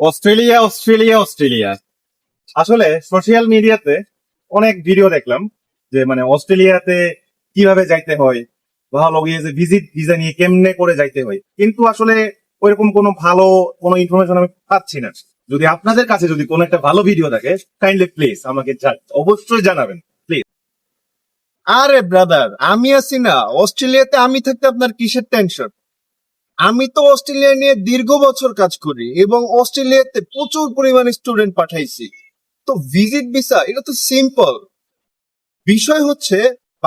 Australia Australia Australia. আসলে social মিডিয়াতে অনেক ভিডিও দেখলাম যে মানে অস্ট্রেলিয়াতে কীভাবে যাইতে হয়, ভালো যে ভিজিট ভিসা নিয়ে কেমনে করে যাইতে হয়। কিন্তু আসলে ওইরকম কোনো ভালো কোনো ইনফরমেশন আমি পাচ্ছি না। যদি আপনাদের কাছে যদি কোনো একটা ভালো ভিডিও থাকে কাইন্ডলি প্লিজ আমাকে অবশ্যই জানাবেন প্লিজ আরে ব্রাদার আমি আছি না। অস্ট্রেলিয়াতে আমি থাকতে আপনার কিসের টেনশন আমি তো অস্ট্রেলিয়া নিয়ে দীর্ঘ বছর কাজ করি এবং অস্ট্রেলিয়াতে প্রচুর পরিমাণে স্টুডেন্ট পাঠাইছি। তো ভিজিট ভিসা এটা তো সিম্পল বিষয় হচ্ছে,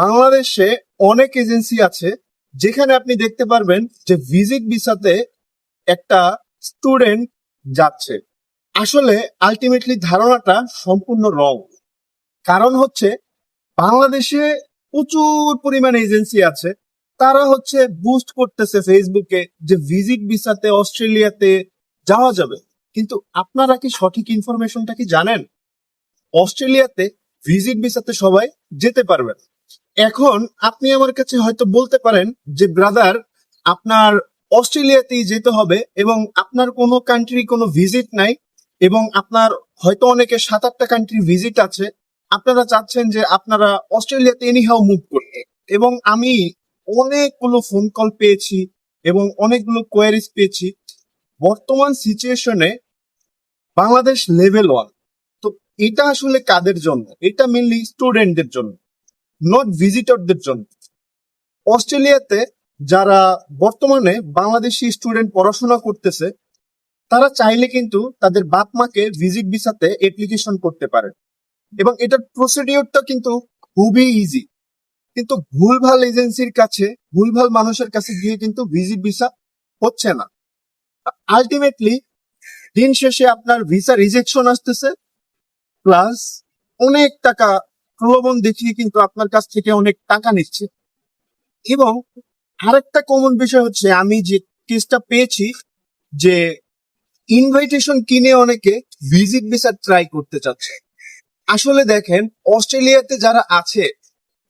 বাংলাদেশে অনেক এজেন্সি আছে, যেখানে আপনি দেখতে পারবেন যে ভিজিট ভিসাতে একটা স্টুডেন্ট যাচ্ছে। আসলে আলটিমেটলি ধারণাটা সম্পূর্ণ রং কারণ হচ্ছে, বাংলাদেশে প্রচুর পরিমাণে এজেন্সি আছে তারা হচ্ছে বুস্ট করতেছে ফেসবুকে যে ভিজিট ভিসাতে অস্ট্রেলিয়াতে যাওয়া যাবে। কিন্তু আপনারা কি সঠিক ইনফরমেশনটা কি জানেন? অস্ট্রেলিয়াতে ভিজিট ভিসাতে সবাই যেতে পারবেন এখন আপনি আমার কাছে হয়তো বলতে পারেন যে ব্রাদার আপনার অস্ট্রেলিয়াতেই যেতে হবে এবং আপনার কোনো কান্ট্রি কোনো ভিজিট নাই এবং আপনার হয়তো অনেকে সাত আটটা কান্ট্রি ভিজিট আছে। আপনারা চাচ্ছেন যে, আপনারা অস্ট্রেলিয়াতে এনিহাও মুভ করতে। এবং আমি অনেকগুলো ফোন কল পেয়েছি এবং অনেকগুলো কোয়ারিজ পেয়েছি। বর্তমান সিচুয়েশনে বাংলাদেশ লেভেল ওয়ান তো এটা আসলে কাদের জন্য? এটা মেনলি স্টুডেন্টদের জন্য নট ভিজিটরদের জন্য। অস্ট্রেলিয়াতে যারা বর্তমানে বাংলাদেশি স্টুডেন্ট পড়াশোনা করতেছে, তারা চাইলে কিন্তু তাদের বাপ মাকে ভিজিট ভিসাতে অ্যাপ্লিকেশন করতে পারে। এবং এটার প্রসিডিওরটা কিন্তু খুবই ইজি কিন্তু ভুলভাল এজেন্সির কাছে, ভুলভাল মানুষের কাছে গিয়ে কিন্তু ভিজিট ভিসা হচ্ছে না। আলটিমেটলি দিন শেষে আপনার ভিসা রিজেকশন আসতেছে প্লাস অনেক টাকা প্রলোভন দেখিয়ে কিন্তু আপনার কাছ থেকে অনেক টাকা নিচ্ছে। এবং আরেকটা কমন বিষয় হচ্ছে, আমি যে কেসটা পেয়েছি যে ইনভাইটেশন কিনে অনেকে ভিজিট ভিসা ট্রাই করতে চাচ্ছে। আসলে দেখেন, অস্ট্রেলিয়াতে যারা আছে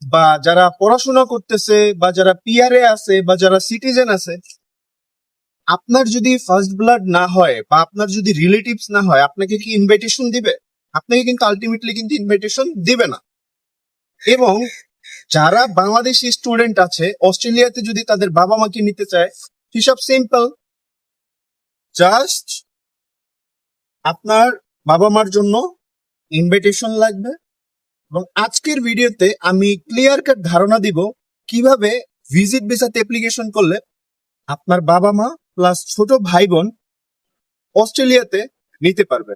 বা যারা পড়াশোনা করতেছে বা যারা পিআরএ আছে বা যারা সিটিজেন আছে, আপনার যদি ফার্স্ট ব্লাড না হয় বা আপনার যদি রিলেটিভস না হয়, আপনাকে কি ইনভাইটেশন দিবে? আপনাকে কিন্তু আলটিমেটলি কিন্তু ইনভাইটেশন দিবে না। এবং যারা বাংলাদেশি স্টুডেন্ট আছে, অস্ট্রেলিয়াতে যদি তাদের বাবা মাকে নিতে চায় হিসাব সিম্পল জাস্ট আপনার বাবা মার জন্য ইনভিটেশন লাগবে। এবং আজকের ভিডিওতে আমি ক্লিয়ার কাট ধারণা দিব কীভাবে ভিজিট ভিসাতে অ্যাপ্লিকেশন করলে আপনার বাবা মা প্লাস ছোট ভাই বোন অস্ট্রেলিয়াতে নিতে পারবে।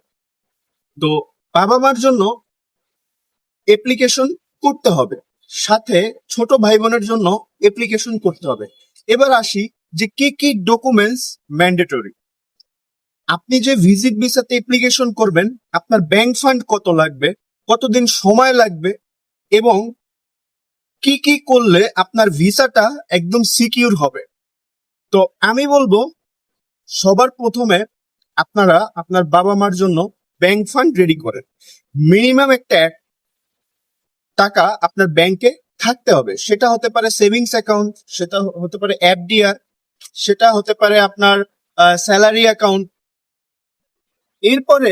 তো বাবা মার জন্য অ্যাপ্লিকেশন করতে হবে, সাথে ছোট ভাই বোনের জন্য অ্যাপ্লিকেশন করতে হবে। এবার আসি যে কি কি ডকুমেন্টস ম্যান্ডেটরি আপনি যে ভিজিট ভিসাতে অ্যাপ্লিকেশন করবেন, আপনার ব্যাংক ফান্ড কত লাগবে কতদিন সময় লাগবে এবং কি কি করলে আপনার ভিসাটা একদম সিকিউর হবে। তো আমি বলব, সবার প্রথমে আপনারা আপনার বাবা মার জন্য ব্যাংক ফান্ড রেডি করেন। মিনিমাম একটা টাকা আপনার ব্যাংকে থাকতে হবে। সেটা হতে পারে সেভিংস অ্যাকাউন্ট, সেটা হতে পারে এফডিআর, সেটা হতে পারে আপনার স্যালারি অ্যাকাউন্ট। এরপরে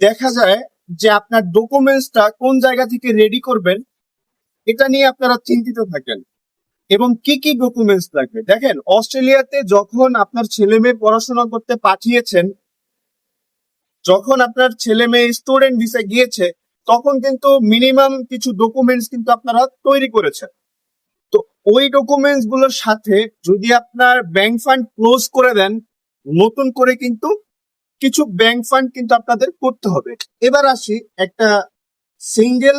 দেখা যায় যে আপনার ডকুমেন্টসটা কোন জায়গা থেকে রেডি করবেন, এটা নিয়ে আপনারা চিন্তিত থাকেন। এবং কি কি ডকুমেন্টস লাগবে? দেখেন, অস্ট্রেলিয়াতে যখন আপনার ছেলে মেয়ে পড়াশোনা করতে পাঠিয়েছেন, যখন আপনার ছেলে মেয়ে স্টুডেন্ট ভিসা গিয়েছে, তখন কিন্তু মিনিমাম কিছু ডকুমেন্টস কিন্তু আপনারা তৈরি করেছেন। তো ওই ডকুমেন্টসগুলোর সাথে যদি আপনার ব্যাংক ফান্ড ক্লোজ করে দেন, নতুন করে কিন্তু কিছু ব্যাংক ফান্ড কিন্তু আপনাদের করতে হবে। এবার আসি একটা সিঙ্গেল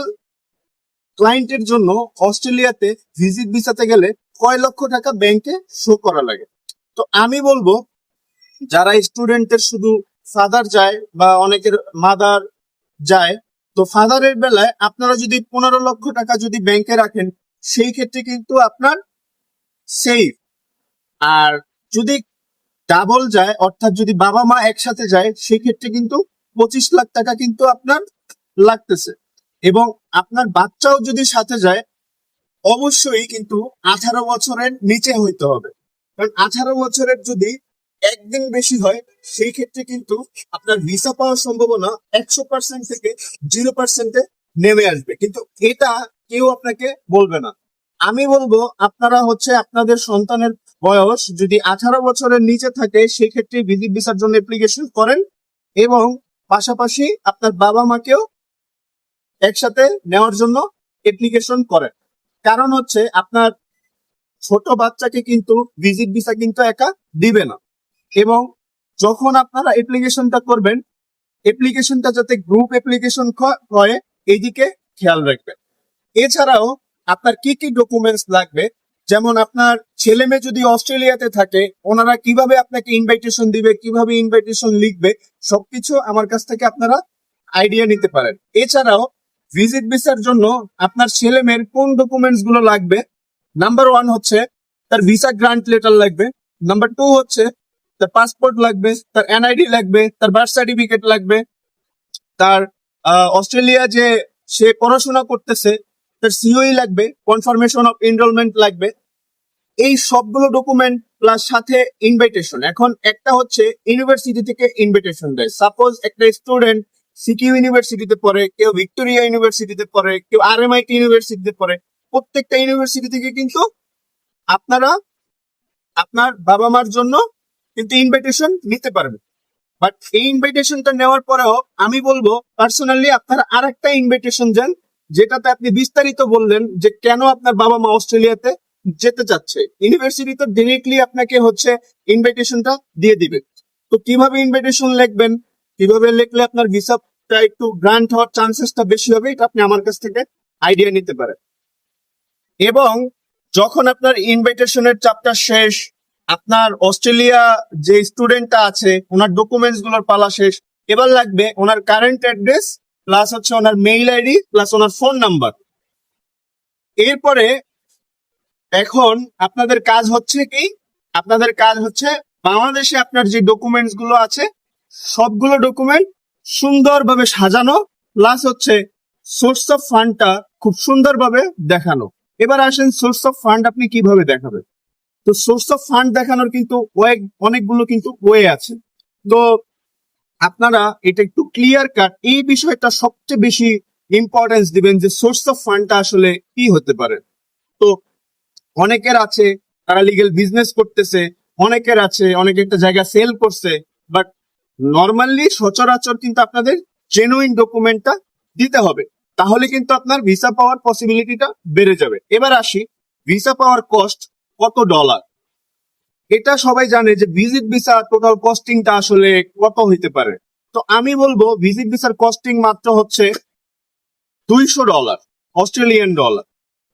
ক্লায়েন্টের জন্য অস্ট্রেলিয়াতে ভিজিট ভিসাতে গেলে কয় লক্ষ টাকা ব্যাংকে শো করা লাগে? তো আমি বলব, যারা স্টুডেন্টের শুধু ফাদার যায় বা অনেকের মাদার যায়, তো ফাদারের বেলায় আপনারা যদি পনেরো লক্ষ টাকা যদি ব্যাংকে রাখেন, সেই ক্ষেত্রে কিন্তু আপনার সেফ আর যদি ডাবল যায়, অর্থাৎ যদি বাবা মা একসাথে যায়, সেক্ষেত্রে কিন্তু পঁচিশ লাখ টাকা কিন্তু আপনার লাগতেছে। এবং আপনার বাচ্চাও যদি সাথে যায়, অবশ্যই কিন্তু আঠারো বছরের নিচে হইতে হবে। কারণ আঠারো বছরের যদি একদিন বেশি হয় সেই ক্ষেত্রে কিন্তু আপনার ভিসা পাওয়ার সম্ভাবনা একশো পার্সেন্ট থেকে জিরো পার্সেন্টে নেমে আসবে। কিন্তু এটা কেউ আপনাকে বলবে না। আমি বলব, আপনারা হচ্ছে আপনাদের সন্তানের বয়স যদি আঠারো বছরের নিচে থাকে সেই ক্ষেত্রে ভিজিট ভিসার জন্য অ্যাপ্লিকেশন করেন এবং পাশাপাশি আপনার বাবা মাকেও একসাথে নেওয়ার জন্য অ্যাপ্লিকেশন করেন। কারণ হচ্ছে আপনার ছোট বাচ্চাকে কিন্তু ভিজিট ভিসা কিন্তু একা দিবে না। এবং যখন আপনারা অ্যাপ্লিকেশনটা করবেন অ্যাপ্লিকেশনটা যাতে গ্রুপ অ্যাপ্লিকেশন হয় এইদিকে খেয়াল রাখবেন। এছাড়াও আপনার কি কি ডকুমেন্টস লাগবে যেমন আপনার ছেলে মেয়ে যদি অস্ট্রেলিয়াতে থাকে, ওনারা কীভাবে আপনাকে ইনভাইটেশন দিবে, কীভাবে ইনভাইটেশন লিখবে, সবকিছু আমার কাছ থেকে আপনারা আইডিয়া নিতে পারেন। এছাড়াও ভিজিট ভিসার জন্য আপনার ছেলে মেয়ের কোন ডকুমেন্টসগুলো লাগবে নাম্বার ওয়ান হচ্ছে তার ভিসা গ্রান্ট লেটার লাগবে নাম্বার টু হচ্ছে তার পাসপোর্ট লাগবে, তার এনআইডি লাগবে, তার বার্থ সার্টিফিকেট লাগবে, তার অস্ট্রেলিয়া যে সে পড়াশোনা করতেছে তার সিওই লাগবে কনফার্মেশন অফ এনরোলমেন্ট লাগবে। এই সবগুলো ডকুমেন্ট প্লাস সাথে ইনভাইটেশন এখন একটা হচ্ছে ইউনিভার্সিটি থেকে ইনভাইটেশন দেয়। সাপোজ একটা স্টুডেন্ট সিকিউ ইউনিভার্সিটিতে পড়ে, কেউ ভিক্টোরিয়া ইউনিভার্সিটিতে পড়ে, কেউ আর এম আইটি ইউনিভার্সিটিতে পড়ে, প্রত্যেকটা ইউনিভার্সিটি থেকে কিন্তু আপনারা আপনার বাবা মার জন্য কিন্তু ইনভাইটেশন নিতে পারবেন বাট এই ইনভিটেশনটা নেওয়ার পরেও আমি বলব পার্সোনালি আপনারা আর একটা ইনভাইটেশন যান যেটাতে আপনি বিস্তারিত বললেন যে কেন আপনার বাবা মা অস্ট্রেলিয়াতে যেতে চাচ্ছে। ইউনিভার্সিটি তো ডিরেক্টলি আপনাকে হচ্ছে ইনভিটেশনটা দিয়ে দিবে। তো কীভাবে ইনভাইটেশন লিখবেন? কীভাবে লিখলে আপনার ভিসাটা একটু গ্রান্ট হওয়ার চান্সেসটা বেশি হবে, এটা আপনি আমার কাছ থেকে আইডিয়া নিতে পারেন। এবং যখন আপনার ইনভিটেশনের চাপটা শেষ, আপনার অস্ট্রেলিয়া যে স্টুডেন্টটা আছে, ওনার ডকুমেন্টসগুলোর পালা শেষ, এবার লাগবে ওনার কারেন্ট অ্যাড্রেস প্লাস হচ্ছে ওনার মেইল আইডি প্লাস ওনার ফোন নাম্বার এরপরে এখন আপনাদের কাজ হচ্ছে কি? আপনাদের কাজ হচ্ছে বাংলাদেশে আপনার যে ডকুমেন্টসগুলো আছে, সবগুলো ডকুমেন্ট সুন্দরভাবে সাজানো প্লাস হচ্ছে সোর্স অফ ফান্ডটা খুব সুন্দরভাবে দেখানো। এবার আসেন সোর্স অফ ফান্ড আপনি কীভাবে দেখাবেন? তো সোর্স অফ ফান্ড দেখানোর কিন্তু অনেকগুলো কিন্তু ওয়ে আছে। তো আপনারা এটা একটু ক্লিয়ার কাট এই বিষয়টা সবচেয়ে বেশি ইম্পর্টেন্স দিবেন যে সোর্স অফ ফান্ডটা আসলে কি হতে পারে। তো অনেকের আছে, তারা লিগেল বিজনেস করতেছে, অনেকের আছে, অনেকে একটা জায়গা সেল করছে বাট নর্মালি সচরাচর কিন্তু আপনাদের জেনুইন ডকুমেন্টটা দিতে হবে। তাহলে কিন্তু আপনার ভিসা পাওয়ার পসিবিলিটিটা বেড়ে যাবে। এবার আসি ভিসা পাওয়ার কস্ট কত ডলার এটা সবাই জানে যে ভিজিট ভিসা টোটাল কস্টিংটা আসলে কত হইতে পারে। তো আমি বলব ভিজিট ভিসার কস্টিং মাত্র হচ্ছে দুইশো ডলার অস্ট্রেলিয়ান ডলার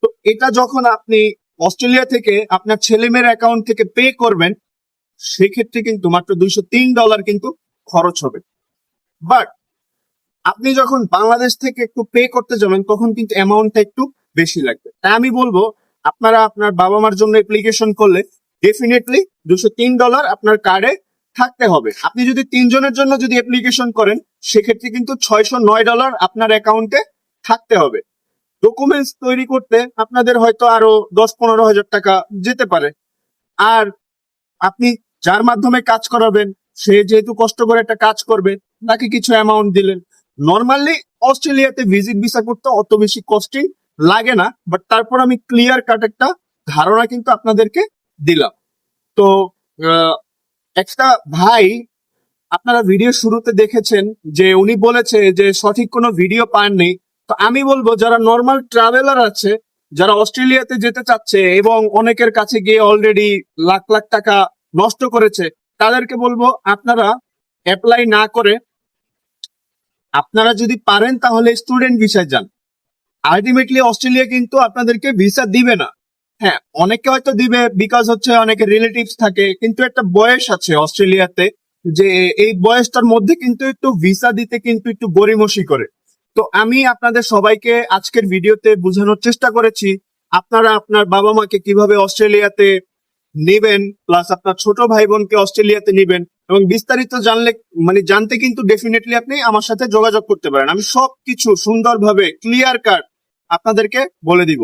তো এটা যখন আপনি অস্ট্রেলিয়া থেকে আপনার ছেলেমেয়ের অ্যাকাউন্ট থেকে পে করবেন, সেক্ষেত্রে কিন্তু মাত্র দুইশো তিন ডলার কিন্তু খরচ হবে। বাট আপনি যখন বাংলাদেশ থেকে একটু পে করতে যাবেন, তখন কিন্তু অ্যামাউন্টটা একটু বেশি লাগবে। তাই আমি বলব, আপনারা আপনার বাবা মার জন্য অ্যাপ্লিকেশন করলে ডেফিনেটলি দুশো তিন ডলার আপনার কার্ডে থাকতে হবে। আপনি যদি তিনজনের জন্য যদি অ্যাপ্লিকেশন করেন, সেক্ষেত্রে কিন্তু ছয়শো নয় ডলার আপনার অ্যাকাউন্টে থাকতে হবে। ডকুমেন্টস তৈরি করতে আপনাদের হয়তো আরও দশ পনেরো হাজার টাকা যেতে পারে। আর আপনি যার মাধ্যমে কাজ করাবেন, সে যেহেতু কষ্ট করে একটা কাজ করবে, তাকে কিছু অ্যামাউন্ট দিলেন। নর্মালি অস্ট্রেলিয়াতে ভিজিট ভিসা করতে অত বেশি কস্টিং লাগে না বাট তারপর আমি ক্লিয়ার কাট একটা ধারণা কিন্তু আপনাদেরকে দিলাম। তো একটা ভাই আপনারা ভিডিও শুরুতে দেখেছেন যে উনি বলেছে যে সঠিক কোনো ভিডিও পাননি। তো আমি বলব, যারা নর্মাল ট্রাভেলার আছে, যারা অস্ট্রেলিয়াতে যেতে চাচ্ছে এবং অনেকের কাছে গিয়ে অলরেডি লাখ লাখ টাকা নষ্ট করেছে, তাদেরকে বলব, আপনারা অ্যাপ্লাই না করে আপনারা যদি পারেন তাহলে স্টুডেন্ট ভিসায় যান। আলটিমেটলি অস্ট্রেলিয়া কিন্তু আপনাদেরকে ভিসা দিবে না। হ্যাঁ অনেকে হয়তো দিবে বিকজ হচ্ছে অনেকে রিলেটিভস থাকে, কিন্তু একটা বয়স আছে অস্ট্রেলিয়াতে যে এই বয়সটার মধ্যে কিন্তু একটু ভিসা দিতে কিন্তু একটু গরিমসি করে। তো আমি আপনাদের সবাইকে আজকের ভিডিওতে বোঝানোর চেষ্টা করেছি, আপনারা আপনার বাবা মাকে কীভাবে অস্ট্রেলিয়াতে নেবেন প্লাস আপনার ছোট ভাই বোনকে অস্ট্রেলিয়াতে নেবেন, এবং বিস্তারিত জানলে মানে জানতে কিন্তু ডেফিনেটলি আপনি আমার সাথে যোগাযোগ করতে পারেন। আমি সবকিছু সুন্দরভাবে ক্লিয়ার কাট আপনাদেরকে বলে দিব।